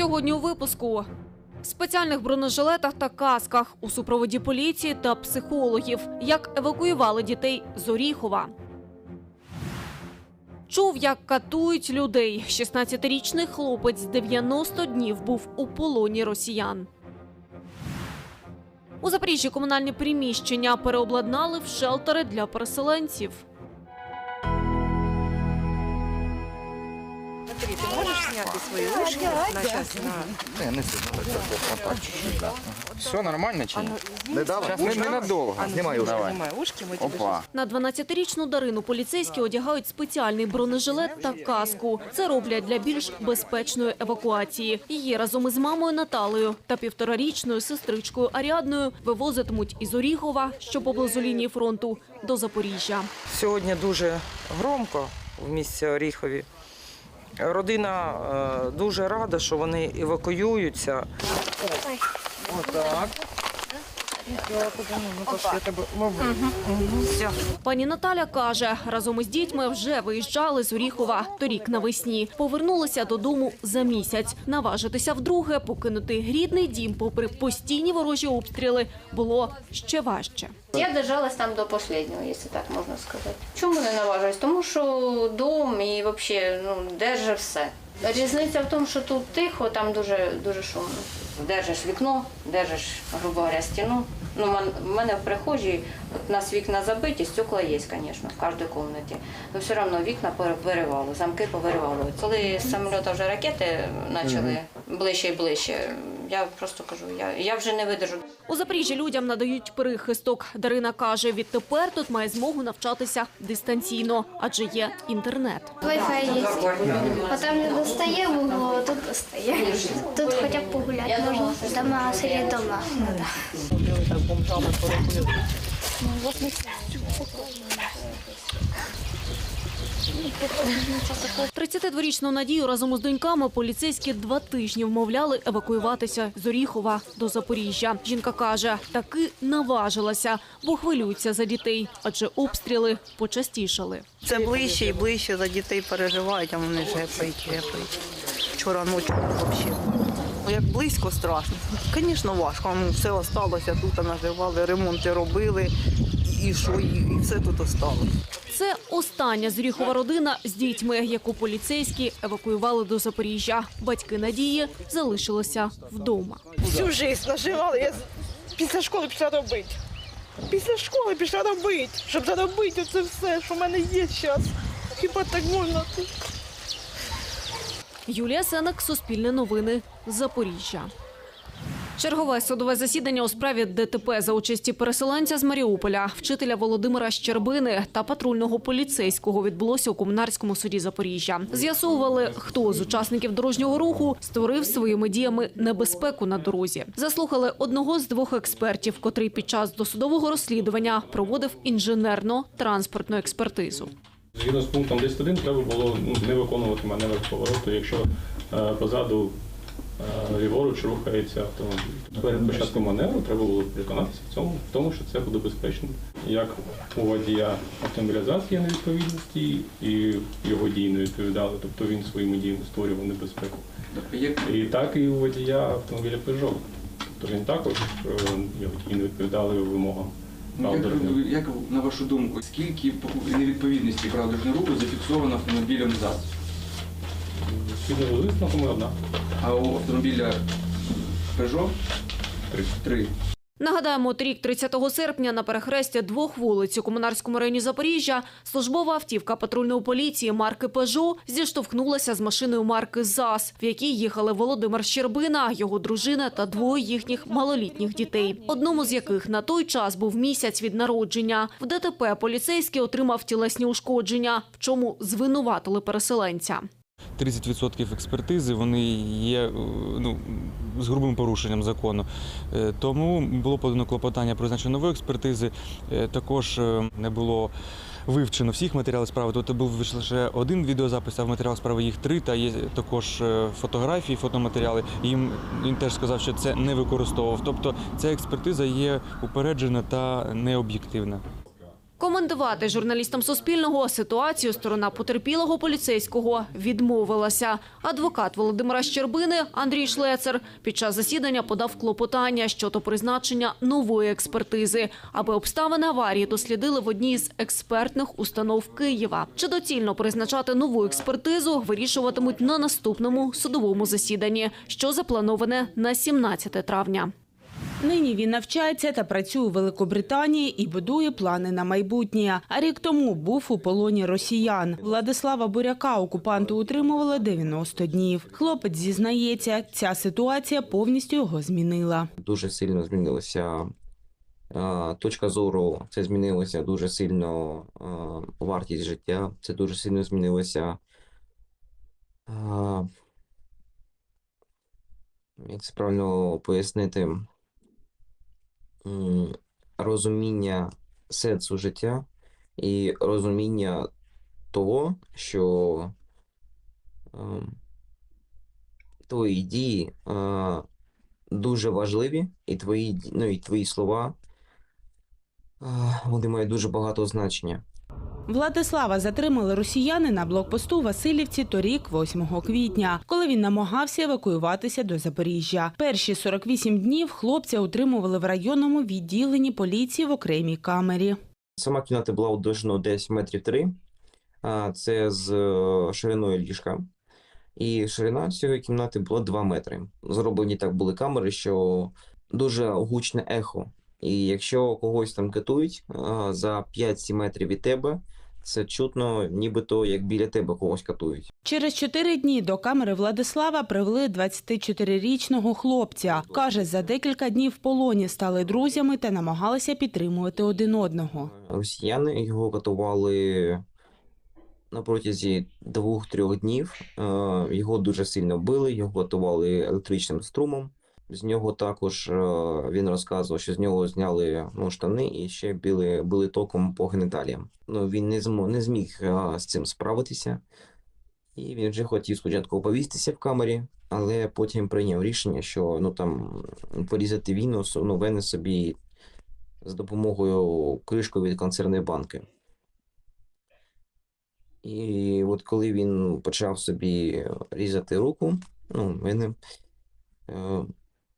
Сьогодні у випуску в спеціальних бронежилетах та касках у супроводі поліції та психологів, як евакуювали дітей з Оріхова. Чув, як катують людей. 16-річний хлопець 90 днів був у полоні росіян. У Запоріжжі комунальні приміщення переобладнали в шелтери для переселенців. На сейчас на... Не, не сильно. Так, так, так, так, чуть-чуть, да. Все нормально чи ні? Не давай. Зараз не, ненадовго. А ну, Знімай ушки. Давай. Снимай ушки, мы тебе Опа. На 12-річну Дарину поліцейські одягають спеціальний бронежилет та каску. Це роблять для більш безпечної евакуації. Її разом із мамою Наталею та півторарічною сестричкою Аріадною вивозитимуть із Оріхова, що поблизу лінії фронту, до Запоріжжя. Сьогодні дуже громко в місті Оріхові. Родина е, дуже рада, що вони евакуюються. Отак. Пані Наталя каже, разом із дітьми вже виїжджали з Оріхова торік навесні. Повернулися додому за місяць. Наважитися вдруге, покинути рідний дім, попри постійні ворожі обстріли, було ще важче. Я держалась там до последнього, якщо так можна сказати. Чому не наважилась? Тому що дом і взагалі ну, держи все. Різниця в тому, що тут тихо, там дуже, дуже шумно. Держиш вікно, держиш, грубо говоря, стіну. Ну, в мене в прихожій, у нас вікна забиті, стекла є, звісно, в кожній кімнаті. Але все одно вікна пере- виривало, замки повиривало. Коли з самоліта вже ракети почали ближче і ближче, я просто кажу, я, я вже не видержу. У Запоріжжі людям надають прихисток. Дарина каже, відтепер тут має змогу навчатися дистанційно, адже є інтернет. Wi-Fi є. А там не достаємо, бо тут достає. Тут хоча б погуляти можна. Дома сидять дома. 32-річну Надію разом із доньками поліцейські два тижні вмовляли евакуюватися з Оріхова до Запоріжжя. Жінка каже, таки наважилася, бо хвилюються за дітей, адже обстріли почастішали. Це ближче і ближче за дітей переживають, а вони ж гепають, гепають. Вчора ночі взагалі. Ну, Як близько страшно. Звісно, важко. Ну, все осталося тут, наживали, ремонти робили. І що, і, і все тут осталось. Це остання зріхова родина з дітьми, яку поліцейські евакуювали до Запоріжжя. Батьки Надії залишилися вдома. всю жизнь наживала. Я після школи пішла робити. Після школи пішла робити, щоб заробити це все, що в мене є зараз. Хіба так можна? Юлія Сенек, Суспільне новини, Запоріжжя. Чергове судове засідання у справі ДТП за участі переселенця з Маріуполя, вчителя Володимира Щербини та патрульного поліцейського відбулося у комунарському суді Запоріжжя. З'ясовували, хто з учасників дорожнього руху створив своїми діями небезпеку на дорозі. Заслухали одного з двох експертів, котрий під час досудового розслідування проводив інженерно-транспортну експертизу. Згідно з пунктом 10.1 треба було ну, не виконувати маневр повороту, якщо е, позаду ліворуч рухається автомобіль. Перед початком маневру треба було переконатися в цьому, в тому, що це буде безпечно. Як у водія є невідповідності, і його дії не відповідали, тобто він своїми діями створював небезпеку. І так і у водія автомобіля Peugeot. Тобто він також е, його дії не відповідали вимогам. Як, як на вашу думку, скільки невідповідності правил дорожнього руху зафіксовано автомобілем ЗАЗ? Згідно з висновками одна. А у автомобіля Peugeot Три. Нагадаємо, торік 30 серпня на перехресті двох вулиць у комунарському районі Запоріжжя службова автівка патрульної поліції марки «Пежо» зіштовхнулася з машиною марки ЗАЗ, в якій їхали Володимир Щербина, його дружина та двоє їхніх малолітніх дітей, одному з яких на той час був місяць від народження. В ДТП поліцейський отримав тілесні ушкодження, в чому звинуватили переселенця. 30% експертизи вони є е, ну, з грубим порушенням закону. Е, Тому було подано клопотання про призначення нової експертизи. Е, Також не було вивчено всіх матеріалів справи. Тут був лише один відеозапис, а в матеріалах справи їх три. Та є також фотографії, фотоматеріали. Їм він теж сказав, що це не використовував. Тобто ця експертиза є упереджена та необ'єктивна. Коментувати журналістам Суспільного ситуацію сторона потерпілого поліцейського відмовилася. Адвокат Володимира Щербини Андрій Шлецер під час засідання подав клопотання щодо призначення нової експертизи, аби обставини аварії дослідили в одній з експертних установ Києва. Чи доцільно призначати нову експертизу, вирішуватимуть на наступному судовому засіданні, що заплановане на 17 травня. Нині він навчається та працює у Великобританії і будує плани на майбутнє. А рік тому був у полоні росіян. Владислава Буряка окупанти утримували 90 днів. Хлопець зізнається, ця ситуація повністю його змінила. дуже сильно змінилася точка зору, це змінилося дуже сильно вартість життя, це дуже сильно змінилося. Як це правильно пояснити? Розуміння сенсу життя і розуміння того, що е, твої дії е, дуже важливі, і твої, ну, і твої слова вони мають дуже багато значення. Владислава затримали росіяни на блокпосту Васильівці торік, 8 квітня, коли він намагався евакуюватися до Запоріжжя. Перші 48 днів хлопця утримували в районному відділенні поліції в окремій камері. Сама кімната була довжиною десь метрів три, це з е, шириною ліжка. І ширина цієї кімнати була 2 метри. Зроблені так були камери, що дуже гучне ехо. І якщо когось там катують за 5-7 метрів від тебе, це чутно, нібито як біля тебе когось катують. Через чотири дні до камери Владислава привели 24-річного хлопця. Каже, за декілька днів в полоні стали друзями та намагалися підтримувати один одного. Росіяни його катували на протязі двох-трьох днів. Е, Його дуже сильно били, його катували електричним струмом. З нього також е, він розказував, що з нього зняли ну, штани і ще били, били током по геніталіям. Ну, він не, змо, не зміг е, з цим справитися. І він вже хотів спочатку повістися в камері, але потім прийняв рішення, що ну, там, порізати війну, ну, вени собі з допомогою кришки від консервної банки. І от коли він почав собі різати руку, ну, мене, е,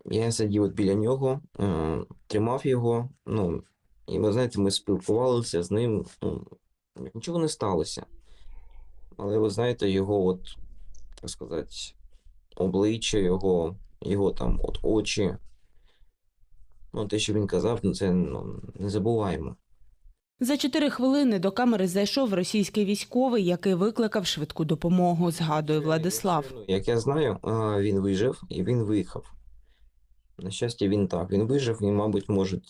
я сидів от біля нього, е, тримав його, ну, і ви знаєте, ми спілкувалися з ним, ну, нічого не сталося. Але ви знаєте, його, от, так сказати, обличчя, його, його там от очі, ну, те, що він казав, ну, це ну, не забуваємо. За чотири хвилини до камери зайшов російський військовий, який викликав швидку допомогу, згадує Владислав. Як я знаю, він вижив і він виїхав. На щастя, він так. Він вижив і, мабуть, може,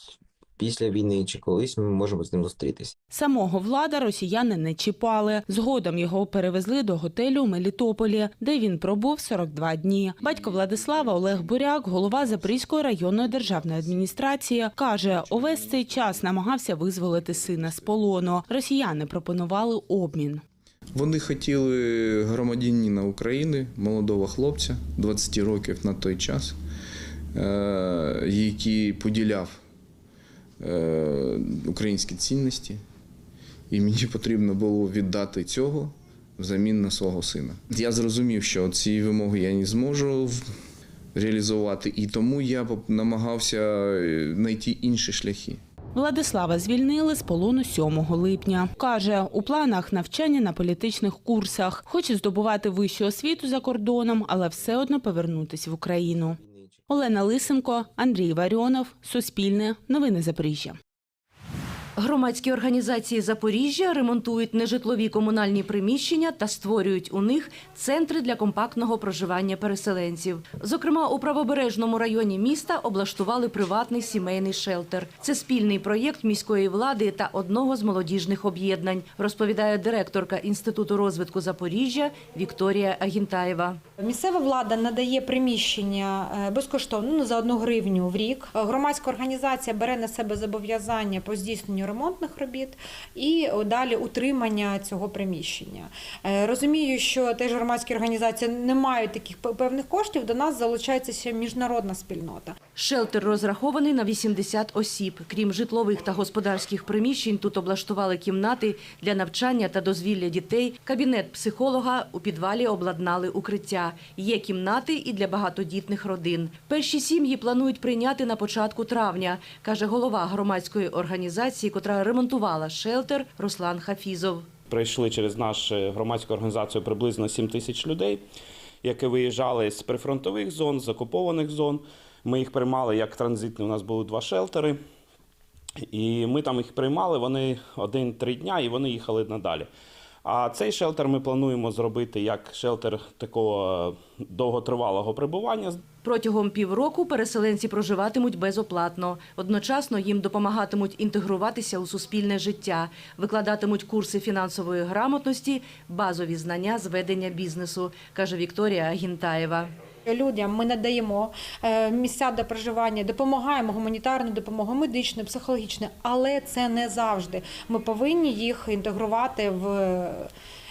після війни чи колись ми можемо з ним зустрітися. Самого влада росіяни не чіпали. Згодом його перевезли до готелю у Мелітополі, де він пробув 42 дні. Батько Владислава Олег Буряк, голова Запорізької районної державної адміністрації, каже, увесь цей час намагався визволити сина з полону. Росіяни пропонували обмін. Вони хотіли громадянина України, молодого хлопця, 20 років на той час, який поділяв е, українські цінності, і мені потрібно було віддати цього взамін на свого сина. Я зрозумів, що ці вимоги я не зможу реалізувати, і тому я намагався е, знайти інші шляхи. Владислава звільнили з полону 7 липня. Каже, у планах навчання на політичних курсах. Хоче здобувати вищу освіту за кордоном, але все одно повернутися в Україну. Олена Лисенко, Андрій Варіонов, Суспільне, Новини Запоріжжя. Громадські організації Запоріжжя ремонтують нежитлові комунальні приміщення та створюють у них центри для компактного проживання переселенців. Зокрема, у правобережному районі міста облаштували приватний сімейний шелтер. Це спільний проєкт міської влади та одного з молодіжних об'єднань, розповідає директорка Інституту розвитку Запоріжжя Вікторія Агінтаєва. Місцева влада надає приміщення е, безкоштовно ну, за одну гривню в рік. Громадська організація бере на себе зобов'язання по здійсненню виконанню ремонтних робіт і далі утримання цього приміщення. Е, Розумію, що теж громадські організації не мають таких певних коштів. До нас залучається ще міжнародна спільнота. Шелтер розрахований на 80 осіб. Крім житлових та господарських приміщень, тут облаштували кімнати для навчання та дозвілля дітей, кабінет психолога, у підвалі обладнали укриття. Є кімнати і для багатодітних родин. Перші сім'ї планують прийняти на початку травня, каже голова громадської організації, котра ремонтувала шелтер Руслан Хафізов. Прийшли через нашу громадську організацію приблизно 7 тисяч людей, які виїжджали з прифронтових зон, з окупованих зон. Ми їх приймали як транзитні. У нас були два шелтери. І ми там їх приймали, вони один-три дня і вони їхали надалі. А цей шелтер ми плануємо зробити як шелтер такого е, довготривалого прибування. Протягом півроку переселенці проживатимуть безоплатно. Одночасно їм допомагатимуть інтегруватися у суспільне життя, викладатимуть курси фінансової грамотності, базові знання з ведення бізнесу, каже Вікторія Гінтаєва. Людям ми надаємо е, місця до проживання, допомагаємо гуманітарну допомогу, медичну, психологічну, але це не завжди. Ми повинні їх інтегрувати в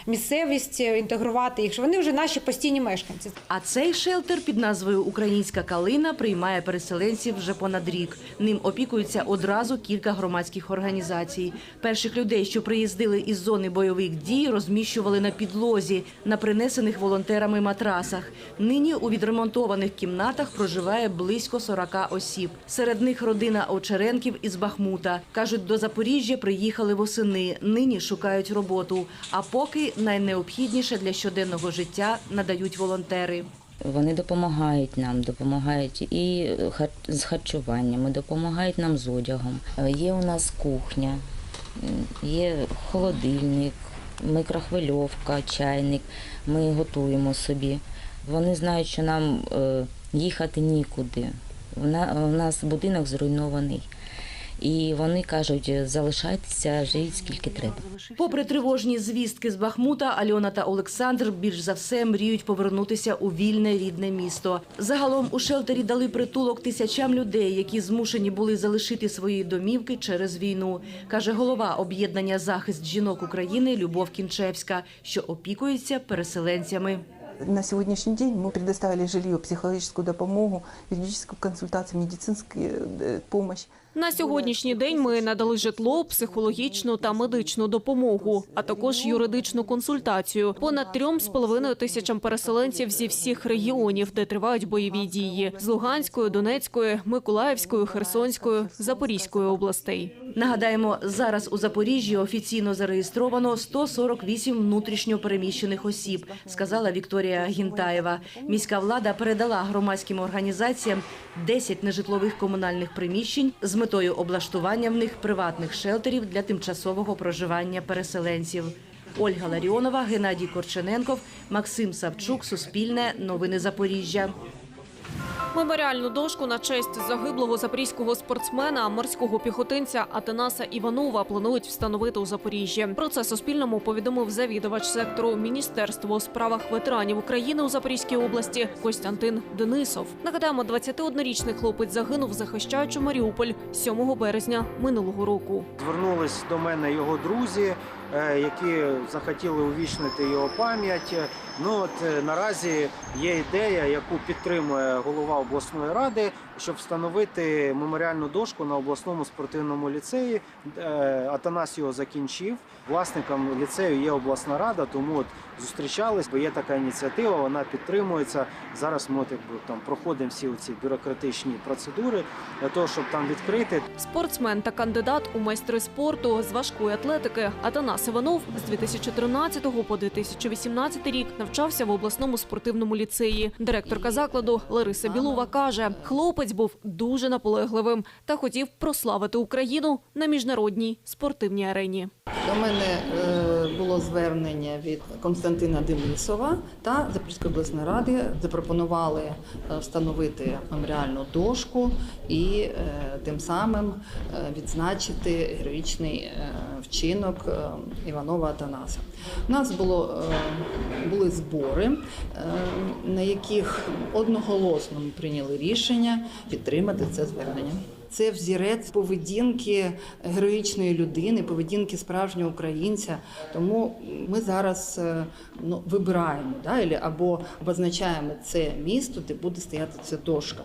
місцевість, інтегрувати їх. що Вони вже наші постійні мешканці. А цей шелтер під назвою Українська калина приймає переселенців вже понад рік. Ним опікуються одразу кілька громадських організацій. Перших людей, що приїздили із зони бойових дій, розміщували на підлозі на принесених волонтерами матрасах. Нині у відремонтованих кімнатах проживає близько 40 осіб. Серед них родина Очеренків із Бахмута. Кажуть, до Запоріжжя приїхали восени. Нині шукають роботу. А поки найнеобхідніше для щоденного життя надають волонтери. Вони допомагають нам, допомагають і хар- з харчуванням, допомагають нам з одягом. Е, Є у нас кухня, є холодильник, микрохвильовка, чайник. Ми готуємо собі. Вони знають, що нам е, їхати нікуди. У нас будинок зруйнований. І вони кажуть, залишайтеся, живіть скільки треба. Попри тривожні звістки з Бахмута, Альона та Олександр більш за все мріють повернутися у вільне рідне місто. Загалом у шелтері дали притулок тисячам людей, які змушені були залишити свої домівки через війну, каже голова об'єднання захист жінок України Любов Кінчевська, що опікується переселенцями. На сегодняшний день мы предоставили жилье, психологическую допомогу, юридическую консультацию, медицинскую э, помощь. На сьогоднішній день ми надали житло, психологічну та медичну допомогу, а також юридичну консультацію понад трьом з половиною тисячам переселенців зі всіх регіонів, де тривають бойові дії з Луганської, Донецької, Миколаївської, Херсонської, Запорізької областей. Нагадаємо, зараз у Запоріжжі офіційно зареєстровано 148 внутрішньо переміщених осіб, сказала Вікторія Гінтаєва. Міська влада передала громадським організаціям 10 нежитлових комунальних приміщень з метою облаштування в них приватних шелтерів для тимчасового проживання переселенців. Ольга Ларіонова, Геннадій Корчененков, Максим Савчук, Суспільне, Новини Запоріжжя. Меморіальну дошку на честь загиблого запорізького спортсмена, морського піхотинця Атанаса Іванова планують встановити у Запоріжжі. Про це Суспільному повідомив завідувач сектору Міністерства у справах ветеранів України у Запорізькій області Костянтин Денисов. Нагадаємо, 21-річний хлопець загинув, захищаючи Маріуполь 7 березня минулого року. Звернулись до мене його друзі, які захотіли увічнити його пам'ять. Ну от е, наразі є ідея, яку підтримує голова обласної ради, щоб встановити меморіальну дошку на обласному спортивному ліцеї. Е, Атанас його закінчив. Власником ліцею є обласна рада, тому от зустрічались, бо є така ініціатива, вона підтримується. Зараз ми от, якби, там проходимо всі ці бюрократичні процедури для того, щоб там відкрити. Спортсмен та кандидат у майстри спорту з важкої атлетики Атанас Іванов з 2013 по 2018 рік навчався в обласному спортивному ліцеї. Директорка закладу Лариса Білова каже, хлопець був дуже наполегливим та хотів прославити Україну на міжнародній спортивній арені. До мене е, було звернення від Константина Денисова та Запорізької обласної ради. Запропонували е, встановити меморіальну дошку і е, тим самим відзначити героїчний вчинок Іванова Танаса. У нас було, були збори, на яких одноголосно ми прийняли рішення підтримати це звернення. це взірець поведінки героїчної людини, поведінки справжнього українця. Тому ми зараз е, ну, вибираємо да, або обозначаємо це місто, де буде стояти ця дошка.